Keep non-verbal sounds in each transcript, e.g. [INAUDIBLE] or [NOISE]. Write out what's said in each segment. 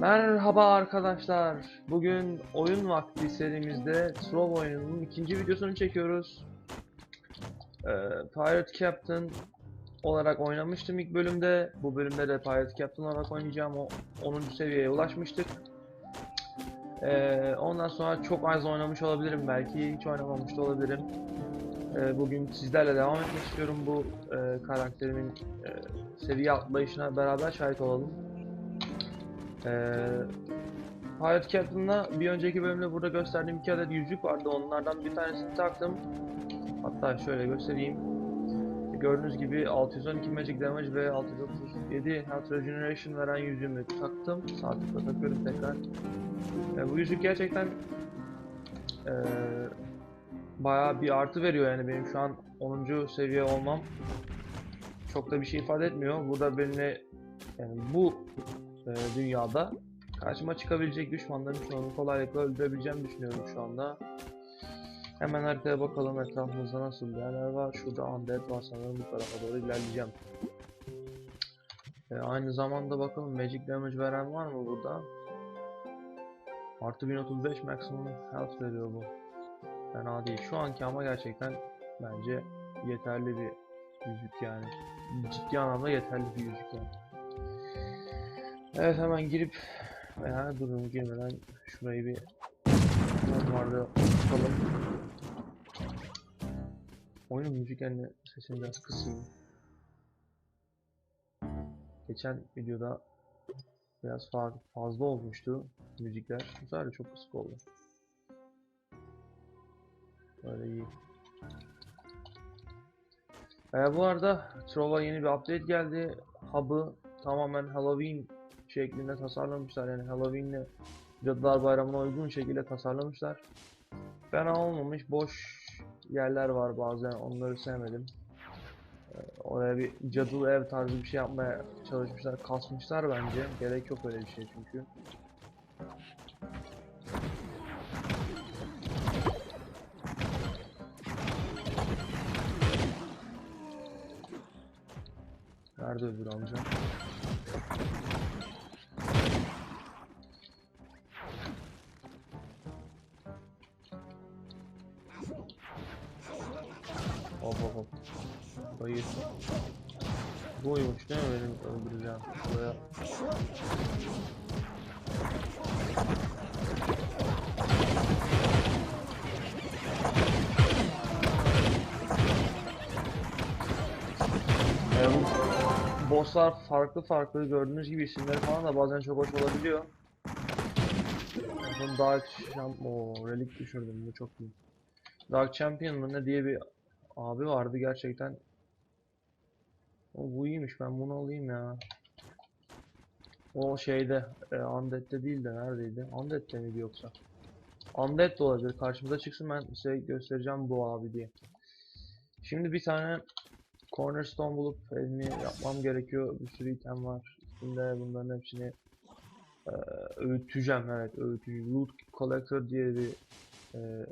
Merhaba arkadaşlar. Bugün oyun vakti serimizde Trove oyununun ikinci videosunu çekiyoruz. Ee, Pirate Captain olarak oynamıştım ilk bölümde. Bu bölümde de Pirate Captain olarak oynayacağım. O 10. seviyeye ulaşmıştık. Ee, ondan sonra çok az oynamış olabilirim belki. Hiç oynamamış da olabilirim. Ee, bugün sizlerle devam etmek istiyorum bu e, karakterimin e, seviye atlayışına beraber şahit olalım. Ee, Pirate Captain'da bir önceki bölümde burada gösterdiğim iki adet yüzük vardı. Onlardan bir tanesini taktım. Hatta şöyle göstereyim. Gördüğünüz gibi 612 Magic Damage ve 637 Health Regeneration veren yüzüğümü taktım. Sağ tıkla takıyorum tekrar. Ee, bu yüzük gerçekten ee, bayağı bir artı veriyor yani benim şu an 10. seviye olmam çok da bir şey ifade etmiyor. Burada benimle yani bu e, dünyada karşıma çıkabilecek düşmanların çoğunu kolaylıkla öldürebileceğimi düşünüyorum şu anda. Hemen haritaya bakalım etrafımızda nasıl yerler var. Şurada undead var sanırım bu tarafa doğru ilerleyeceğim. E, aynı zamanda bakalım magic damage veren var mı burada? Artı 1035 maximum health veriyor bu. Fena değil. Şu anki ama gerçekten bence yeterli bir yüzük yani. Ciddi anlamda yeterli bir yüzük yani. Evet hemen girip veya durun girmeden şurayı bir normalde tutalım. Oyunun müzik yani sesini biraz kısayım. Geçen videoda biraz fa- fazla olmuştu müzikler. Bu çok kısık oldu. Böyle iyi. Ee, bu arada Trova yeni bir update geldi. Hub'ı tamamen Halloween şeklinde tasarlamışlar. Yani Halloween'le Cadılar Bayramı'na uygun şekilde tasarlamışlar. Fena olmamış. Boş yerler var bazen. Onları sevmedim. Ee, oraya bir cadılı ev tarzı bir şey yapmaya çalışmışlar. Kasmışlar bence. Gerek yok öyle bir şey çünkü. Nerede öbür amca? Mi benim öldüreceğim? Buraya. Bu bosslar farklı farklı gördüğünüz gibi isimleri falan da bazen çok hoş olabiliyor. Bakın Dark Champ... Oo, relik düşürdüm bu çok iyi. Dark Champion ne diye bir abi vardı gerçekten. O bu iyiymiş ben bunu alayım ya. O şeyde e, Undead'de değil de neredeydi? Undead'de miydi yoksa? Undead de olabilir. Karşımıza çıksın ben size göstereceğim bu abi diye. Şimdi bir tane Cornerstone bulup elini yapmam gerekiyor. Bir sürü item var. Üstünde bunların hepsini e, öğüteceğim. Evet öğüteceğim. Loot Collector diye bir e,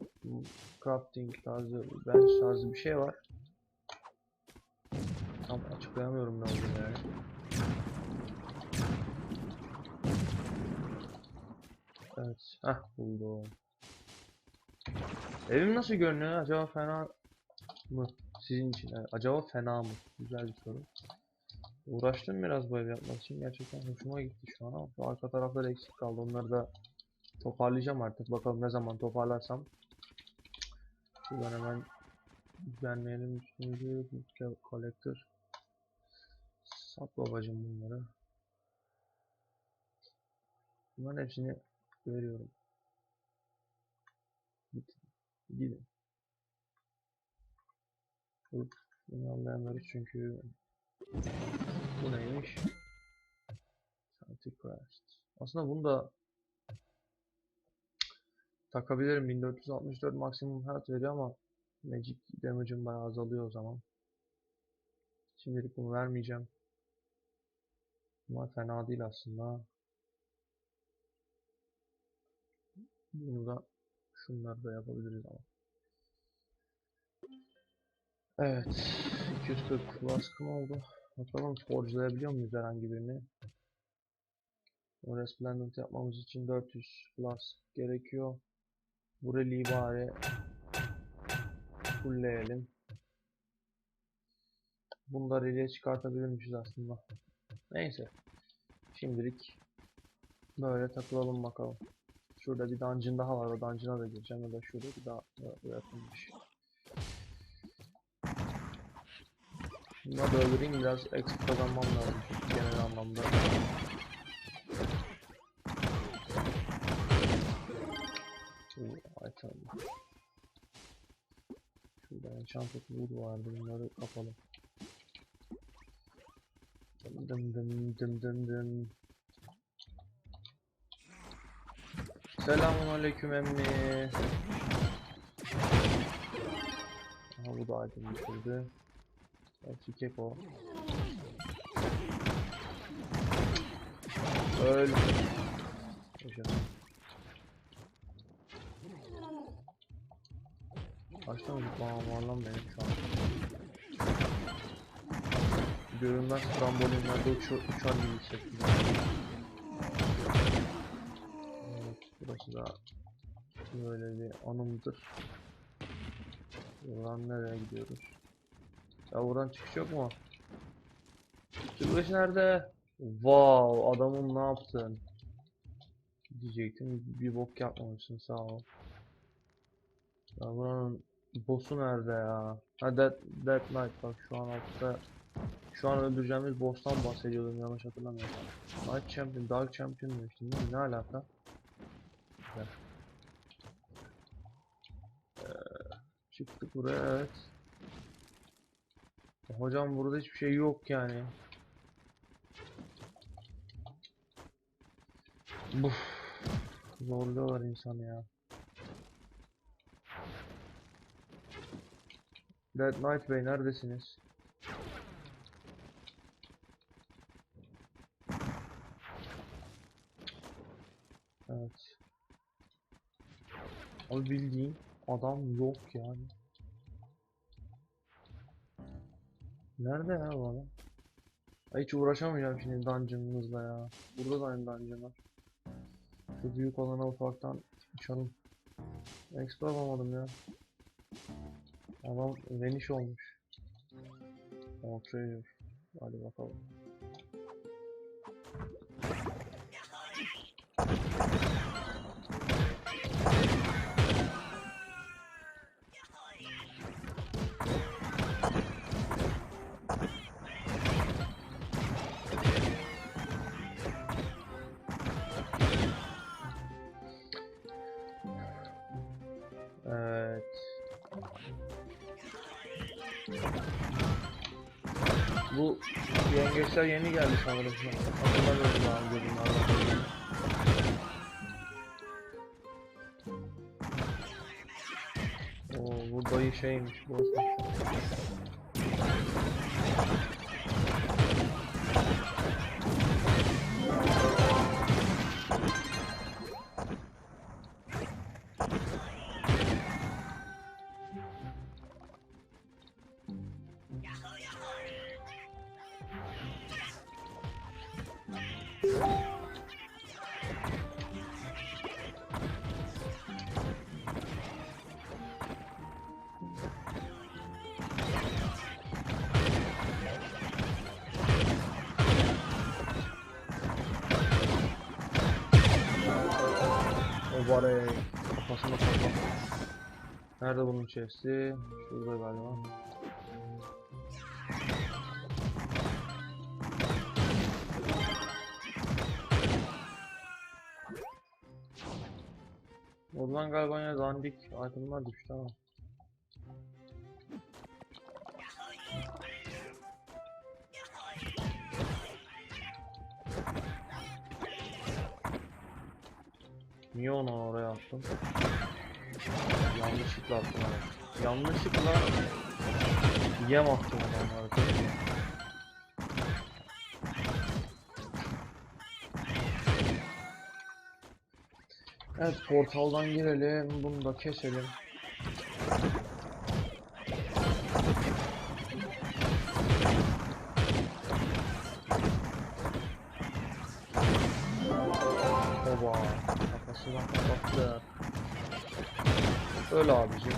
crafting tarzı, bench tarzı bir şey var. Tam açıklayamıyorum ne olduğunu yani. Evet, heh buldum. Evim nasıl görünüyor? Acaba fena mı? Sizin için. Evet, acaba fena mı? Güzel bir soru. Uğraştım biraz bu ev yapmak için. Gerçekten hoşuma gitti şu an ama şu arka tarafları eksik kaldı. Onları da toparlayacağım artık. Bakalım ne zaman toparlarsam. Şuradan hemen düzenleyelim üstümüzü. Collector. Sat babacım bunları. Bunların hepsini veriyorum. Git. Gidin. Bunu anlayamıyoruz çünkü bu neymiş? Antichrist. Aslında bunu da takabilirim. 1464 maksimum health veriyor ama magic damage'ım bayağı azalıyor o zaman. Şimdilik bunu vermeyeceğim. Ama fena değil aslında. Bunu da şunları da yapabiliriz ama. Evet. 240 baskım oldu. Bakalım forgelayabiliyor muyuz herhangi birini? Resplendent yapmamız için 400 plus gerekiyor. Bu reliği bari fullleyelim. Bunu da reliğe çıkartabilirmişiz aslında. Neyse. Şimdilik böyle takılalım bakalım. Şurada bir dungeon daha var. O dungeon'a da gireceğim ya da şurada bir daha yapılmış. Bunları da öldüreyim biraz exp kazanmam lazım genel anlamda. İtem. Şurada enchanted wood vardı bunları kapalım. Dım dım dım dım dım. Selamun aleyküm emmi. Aha bu da item bitirdi. Hepsi keko. Öl. Yaşasın. Kaç tane zıplamam var lan benim şu an. Görünmez trambolinlerde uçu uçar gibi hissettim. Evet, burası da böyle bir anımdır. Buradan nereye gidiyoruz? Ya buradan çıkış yok mu? Çıkış nerede? Wow, adamım ne yaptın? Diyecektim bir bok yapmamışsın sağ ol. Ya buranın boss'u nerede ya? Ha Dead, Dead Knight bak şu an altta şu an öldüreceğimiz boss'tan bahsediyordum yanlış hatırlamıyorsam. Night Champion, Dark Champion demiştim değil mi? Ne alaka? Ee, çıktık buraya evet. Hocam burada hiçbir şey yok yani. Buf. Zorluyorlar insanı ya. Dead Knight Bey neredesiniz? Evet. Abi bildiğin adam yok yani. Nerede ya bu adam? Ay hiç uğraşamayacağım şimdi dungeon'ımızla ya. Burada da aynı dungeon var. Şu büyük olana ufaktan uçalım. Expo yapamadım ya. Adam vanish olmuş. O treasure. Hadi bakalım. Yengeçler yeni geldi sanırım. Hatırlamıyorum önce bunlardan. Oo, bu dayı şeymiş, burası. Nerede bunun chest'i? Şurada galiba. Oradan galiba yine dandik itemler düştü ama. Niye onu oraya attım? Yanlışlıkla attım evet. Yanlışlıkla yem attım iyi. Evet portaldan girelim. Bunu da keselim. Öyle abicim.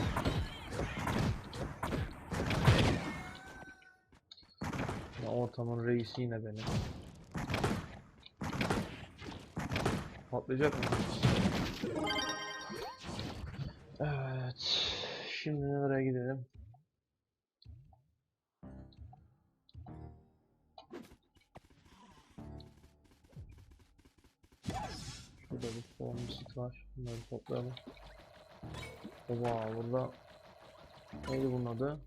Ya ortamın reisi yine benim. Patlayacak mı? Evet. Şimdi nereye gidelim? Şurada bir form sit var. Bunları toplayalım. Oba burada neydi bunun adı?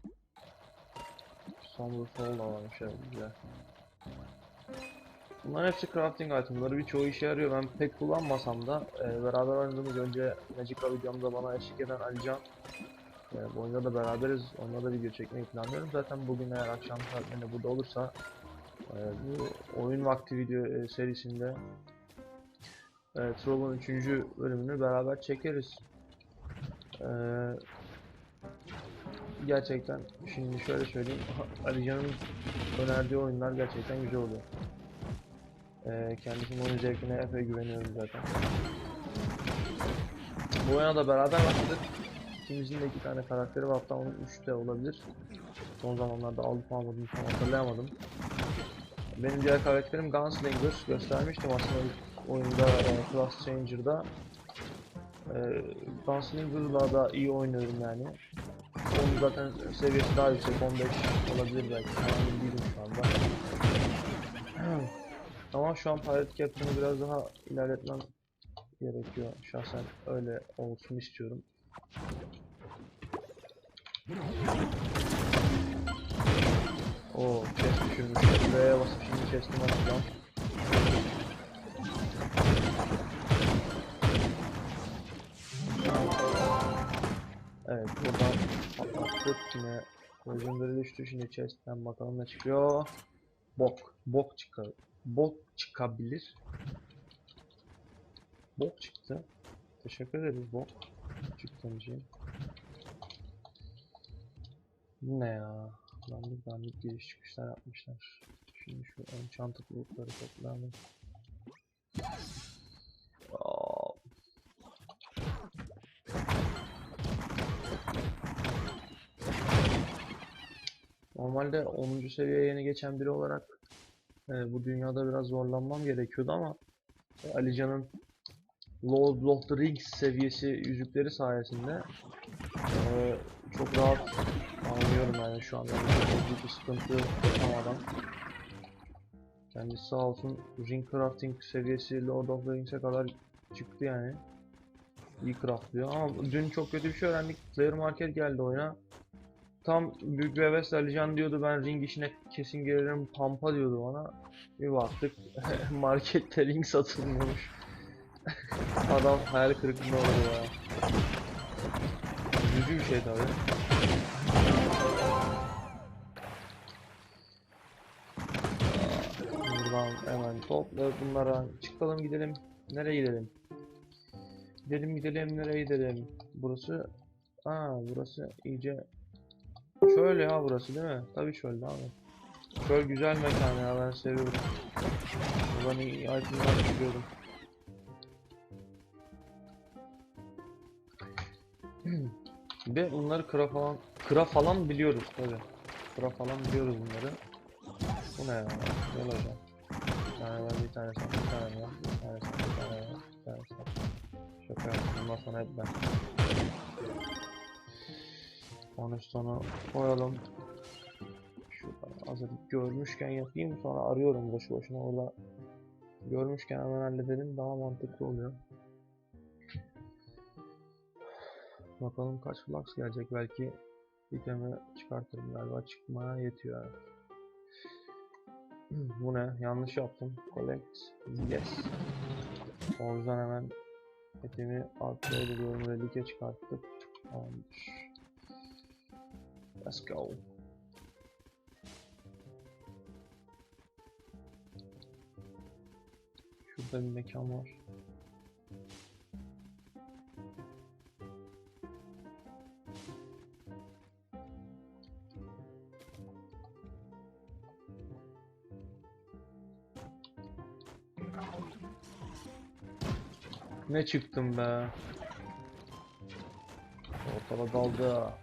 Somber Fall da varmış güzel. Bunların hepsi crafting itemları birçoğu işe yarıyor. Ben pek kullanmasam da e, beraber oynadığımız önce Magica videomda bana eşlik eden Alican e, bu oyunda da beraberiz. Onunla da video çekmeyi planlıyorum. Zaten bugün eğer akşam saatlerinde burada olursa e, bu oyun vakti video e, serisinde e, Trov'un 3. bölümünü beraber çekeriz. E, gerçekten şimdi şöyle söyleyeyim. Alican'ın önerdiği oyunlar gerçekten güzel oluyor. Ee, kendisinin oyun zevkine epey güveniyorum zaten. Bu oyuna da beraber başladık. İkimizin de iki tane karakteri var hatta onun üç de olabilir. Son zamanlarda alıp almadım tam hatırlayamadım. Benim diğer karakterim Gunslinger. Göstermiştim aslında ilk oyunda e, Class Changer'da. E, Gunslinger'la da iyi oynuyorum yani. Onun zaten seviyesi daha yüksek 15 olabilir belki. Emin değilim şu anda. [CLEARS THROAT] Ama şu an Pirate Captain'ı biraz daha ilerletmem gerekiyor. Şahsen öyle olsun istiyorum. Oo, chest düşürmüş. B'ye basıp şimdi chest'imi açacağım. Evet, buradan patlattık yine. Legendary düştü şimdi chest'ten bakalım ne çıkıyor. Bok, bok çıkar. Bok çıkabilir. Bok çıktı. Teşekkür ederiz bok. Çıktığın ne ya? Dandik dandik giriş çıkışlar yapmışlar. Şimdi şu ön çanta bulutları toplayalım. Normalde 10. seviyeye yeni geçen biri olarak e, bu dünyada biraz zorlanmam gerekiyordu ama e, Alican'ın Lord of the Rings seviyesi yüzükleri sayesinde e, çok rahat anlıyorum yani şu anda bir sıkıntı yaşamadan. Kendisi sağ olsun ring crafting seviyesi Lord of the Rings'e kadar çıktı yani. İyi craftlıyor ama dün çok kötü bir şey öğrendik. Player Market geldi oyuna. Tam büyük bir hevesle Alican diyordu ben ring işine kesin girerim pampa diyordu bana. Bir baktık [LAUGHS] markette ring satılmıyormuş. [LAUGHS] Adam hayal kırıklığına uğradı ya. Üzücü bir şey tabi. Buradan hemen topla bunlara çıkalım gidelim. Nereye gidelim? Gidelim gidelim nereye gidelim? Burası Aa burası iyice Şöyle ya burası değil mi? Tabii şöyle abi. Şöyle güzel mekan ya ben seviyorum. Buradan iyi itemler çıkıyorum. Ve bunları kıra falan kıra falan biliyoruz tabi. Kıra falan biliyoruz bunları. Bu ne ya? Gel hocam. Bir tane var, bir tane sen, bir tane var, bir tane sen, bir tane var, bir tane. Şaka yaptım. Bundan sonra hep ben. Sonra koyalım. Şuradan hazır görmüşken yapayım sonra arıyorum boşu boşuna orada görmüşken hemen halledelim daha mantıklı oluyor. Bakalım kaç flux gelecek belki itemi çıkartırım galiba çıkmaya yetiyor. [CLEARS THROAT] Bu ne? Yanlış yaptım. Collect. Yes. O yüzden hemen etimi artıya ediyorum ve like çıkarttık. Tamamdır. Let's go. Şurada bir mekan var. Ne çıktım be. Ortada kaldı.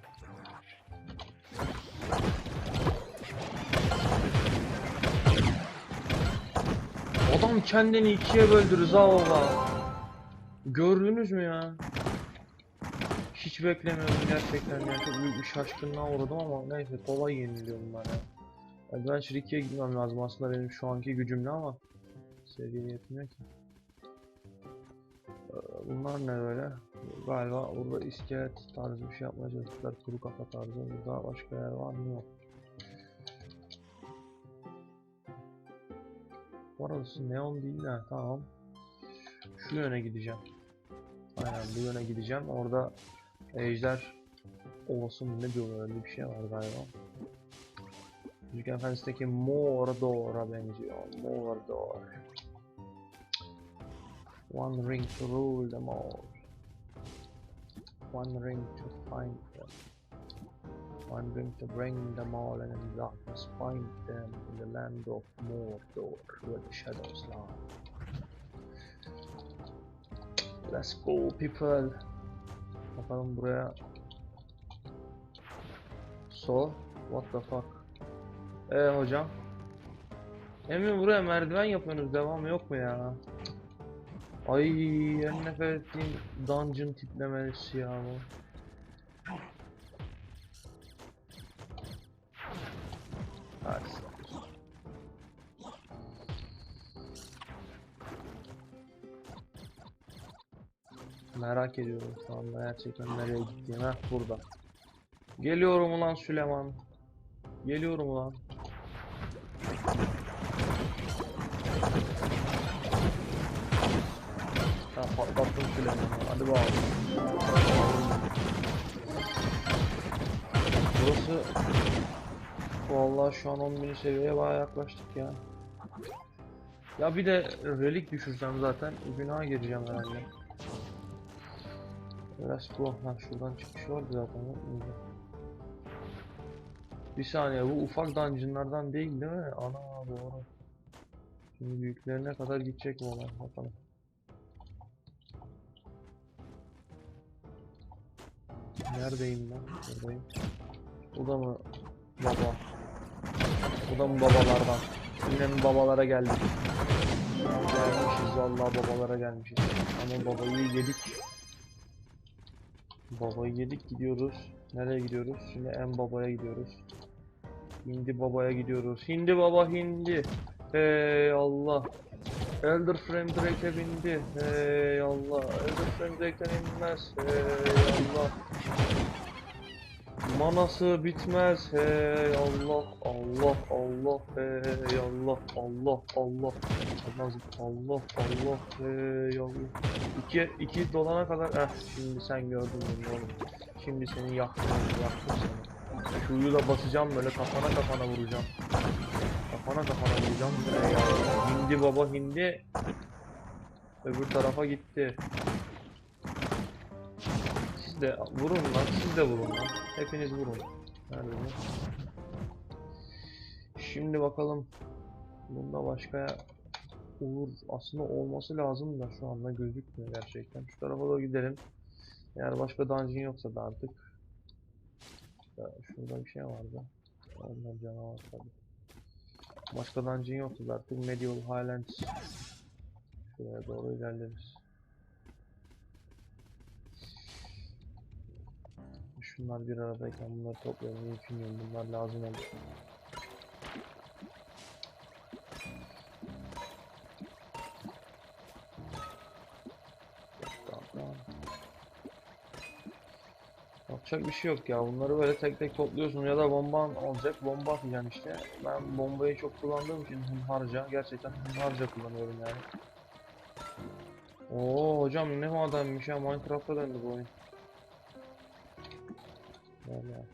Adam kendini ikiye böldü Rıza baba. Gördünüz mü ya? Hiç beklemiyordum gerçekten yani çok büyük bir şaşkınlığa uğradım ama neyse kolay yeniliyorum ben ya. Adventure 2'ye gitmem lazım aslında benim şu anki gücümle ama seviyeye yetmiyor ki. Ee, Bunlar ne böyle? Galiba burada iskelet tarzı bir şey yapmaya çalıştılar. Kuru kafa tarzı. Burada başka yer var mı? Yok. Orası neon değil de tamam. Şu yöne gideceğim. Aynen bu yöne gideceğim. Orada ejder ovası mı ne diyorlar öyle bir şey var galiba. Yüzük Efendisi'ndeki Mordor'a benziyor. Mordor. One ring to rule them all. One ring to find One ring to bring them all and in darkness find them in the land of Mordor where the shadows lie. Let's go people. Bakalım buraya. So, what the fuck? Ee hocam. Emin buraya merdiven yapıyorsunuz devamı yok mu ya? Ay en nefret ettiğim dungeon tiplemesi ya bu. Merak ediyorum şu anda gerçekten nereye gittiğini. Heh burada. Geliyorum ulan Süleyman. Geliyorum ulan. Ha patlattım Süleyman'ı. Hadi bakalım. Burası Vallahi şu an 10.000 seviyeye bayağı yaklaştık ya. Ya bir de relik düşürsem zaten günaha gireceğim herhalde. Go. Ha şuradan çıkış vardı zaten. Bir saniye bu ufak dungeonlardan değil değil mi? Ana doğru. Şimdi büyüklerine kadar gidecek bu olay bakalım. Neredeyim ben? Buradayım. Bu da mı baba? Bu da mı babalardan? Yine mi babalara geldik? Gelmişiz vallahi babalara gelmişiz. Ama babayı yedik. Babayı yedik gidiyoruz. Nereye gidiyoruz? Şimdi en babaya gidiyoruz. Hindi babaya gidiyoruz. Hindi baba hindi. Hey Allah. Elder Frame Drake'e bindi. Hey Allah. Elder Frame Drake'den inmez. Hey Allah. Manası bitmez. Hey Allah. Allah Allah. Hey Allah. Allah Allah. Olmaz. Allah Allah. Hey Allah. İki, iki dolana kadar. Eh şimdi sen gördün beni oğlum. Şimdi seni yaktım. Yaktım seni. Şuyu da basacağım böyle kafana kafana vuracağım. Kafana kafana vuracağım. Hey. Hindi baba hindi. Öbür tarafa gitti. De vurun lan, siz de vurun lan. Hepiniz vurun. Nerede? Şimdi bakalım. Bunda başka olur. Aslında olması lazım da şu anda gözükmüyor gerçekten. Şu tarafa doğru gidelim. Eğer başka dungeon yoksa da artık. Şurada bir şey vardı. Onlar canavar tabii. Başka dungeon yoksa da artık Medieval Highlands. Şuraya doğru ilerleriz. Şunlar bir aradayken bunları toplayalım. Mümkün değil. Bunlar lazım olur. Tamam, bir şey yok ya. Bunları böyle tek tek topluyorsun ya da bomban olacak. Bomba atacaksın işte. Ben bombayı çok kullandığım için hunharca. Gerçekten hunharca kullanıyorum yani. Oo hocam ne adammış ya. Minecraft'a döndü bu oyun. Valla.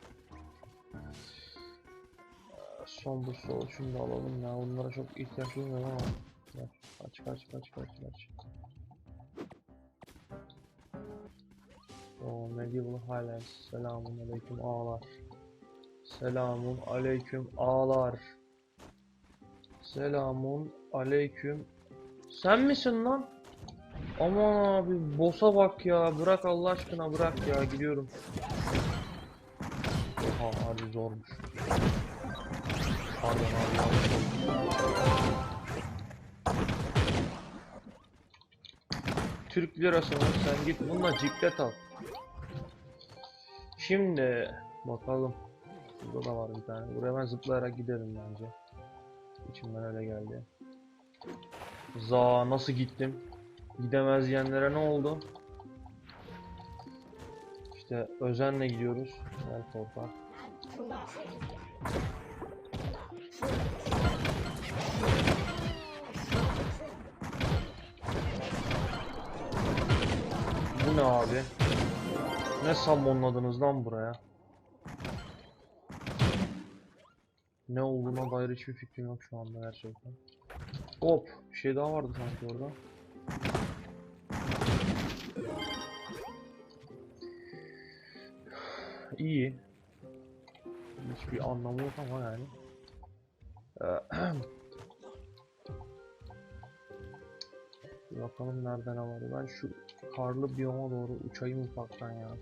Son bu sol şunu da alalım ya. Bunlara çok ihtiyaç duymuyorum ama. Ver. Kaç kaç kaç kaç kaç. O Medieval Highlands. Selamun aleyküm ağlar. Selamun aleyküm ağlar. Selamun aleyküm. Sen misin lan? Aman abi boss'a bak ya. Bırak Allah aşkına bırak ya. Gidiyorum. Oha abi zormuş. Pardon abi. Türk lirası mı? Sen git bununla ciklet al. Şimdi bakalım. Burada da var bir tane. Buraya ben zıplayarak giderim bence. İçimden öyle geldi. Za nasıl gittim? Gidemez diyenlere ne oldu? İşte özenle gidiyoruz. Gel korkak. Bu ne abi? Ne sammonladınız lan buraya? Ne olduğuna dair hiçbir fikrim yok şu anda gerçekten. Hop, bir şey daha vardı sanki orada. İyi. Hiçbir anlamı yok ama yani. Bir [CLEARS THROAT] bakalım nereden var. Ben şu karlı biyoma doğru uçayım ufaktan ya.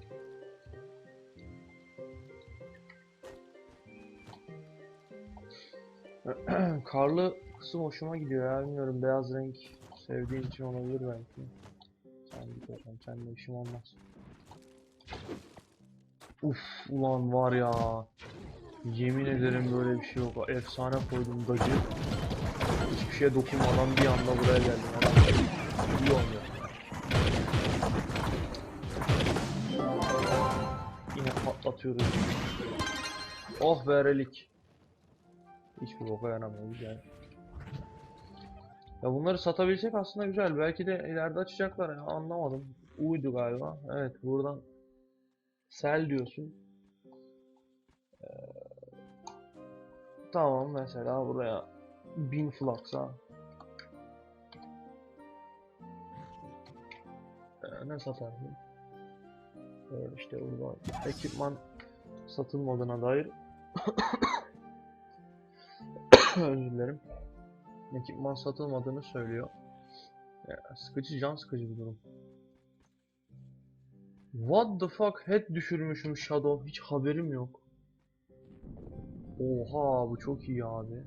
[CLEARS THROAT] Karlı kısım hoşuma gidiyor ya bilmiyorum beyaz renk sevdiğim için olabilir belki. Sen git hocam seninle işim olmaz. Uf ulan var ya. Yemin ederim böyle bir şey yok. Efsane koydum gacı. Hiçbir şeye dokunmadan bir anda buraya geldim. Adam iyi oynuyor. Yine patlatıyoruz. Oh be relik. Hiçbir boka yaramıyor güzel. Ya bunları satabilsek aslında güzel. Belki de ileride açacaklar ya anlamadım. Uydu galiba. Evet buradan sel diyorsun. Ee, tamam mesela buraya 1000 flux'a ee, ne satarsın? Ee, işte burada ekipman satılmadığına dair [COUGHS] özür dilerim. Ekipman satılmadığını söylüyor. Ya, sıkıcı can sıkıcı bir durum. What the fuck head düşürmüşüm Shadow hiç haberim yok. Oha bu çok iyi abi.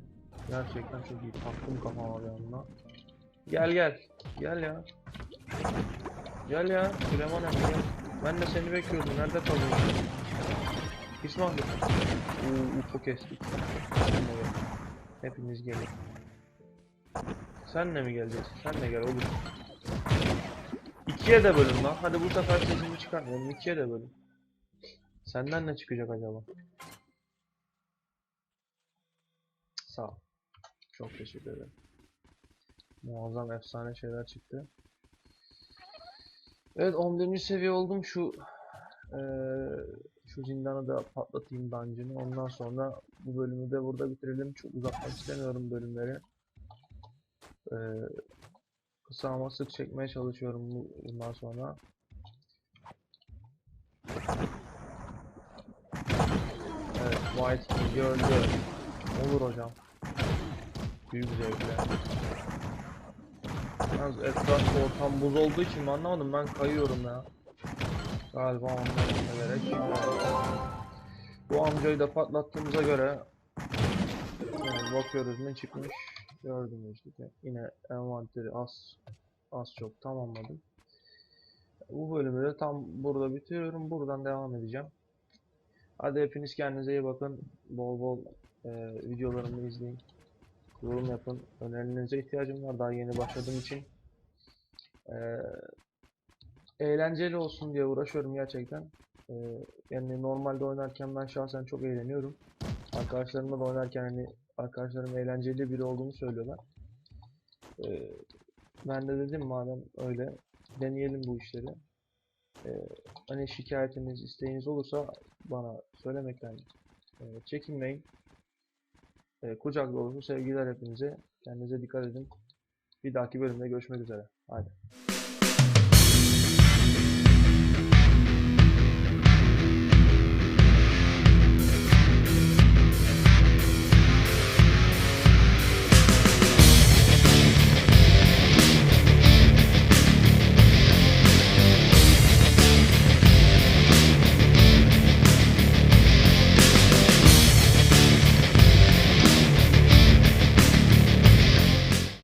Gerçekten çok iyi. Taktım kafama bir anda. Gel gel. Gel ya. Gel ya. Süleyman Emre gel. Ben de seni bekliyordum. Nerede kalıyorsun? Pis Mahmut. Oo, UFO kestik. Hepiniz gelin. Sen de mi geleceksin? Sen de gel olur. İkiye de bölün lan. Hadi bu sefer sesimi çıkarmayalım. İkiye de bölün. Senden ne çıkacak acaba? Sağ ol. Çok teşekkür ederim. Muazzam efsane şeyler çıktı. Evet 11. seviye oldum şu eee, şu zindanı da patlatayım dungeon'ı. Ondan sonra bu bölümü de burada bitirelim. Çok uzatmak istemiyorum bölümleri. Eee kısa ama sık çekmeye çalışıyorum bu- bundan sonra. Evet, White öldü. Olur hocam. Büyük zevkle. Yalnız etrafta ortam buz olduğu için mi anlamadım ben kayıyorum ya. Galiba anlamam gerek. Bu amcayı da patlattığımıza göre yani bakıyoruz ne çıkmış. Gördünüz işte. Yine envanteri az az çok tamamladım. Bu bölümü de tam burada bitiriyorum. Buradan devam edeceğim. Hadi hepiniz kendinize iyi bakın. Bol bol e, videolarımı izleyin. Yorum yapın. Önerilerinize ihtiyacım var daha yeni başladığım için. E, eğlenceli olsun diye uğraşıyorum gerçekten. E, yani normalde oynarken ben şahsen çok eğleniyorum. Arkadaşlarımla da oynarken hani arkadaşlarım eğlenceli biri olduğunu söylüyorlar. E, ben de dedim madem öyle deneyelim bu işleri. E, hani şikayetiniz, isteğiniz olursa bana söylemekten e, çekinmeyin. E, kucak dolusu sevgiler hepinize. Kendinize dikkat edin. Bir dahaki bölümde görüşmek üzere. Haydi.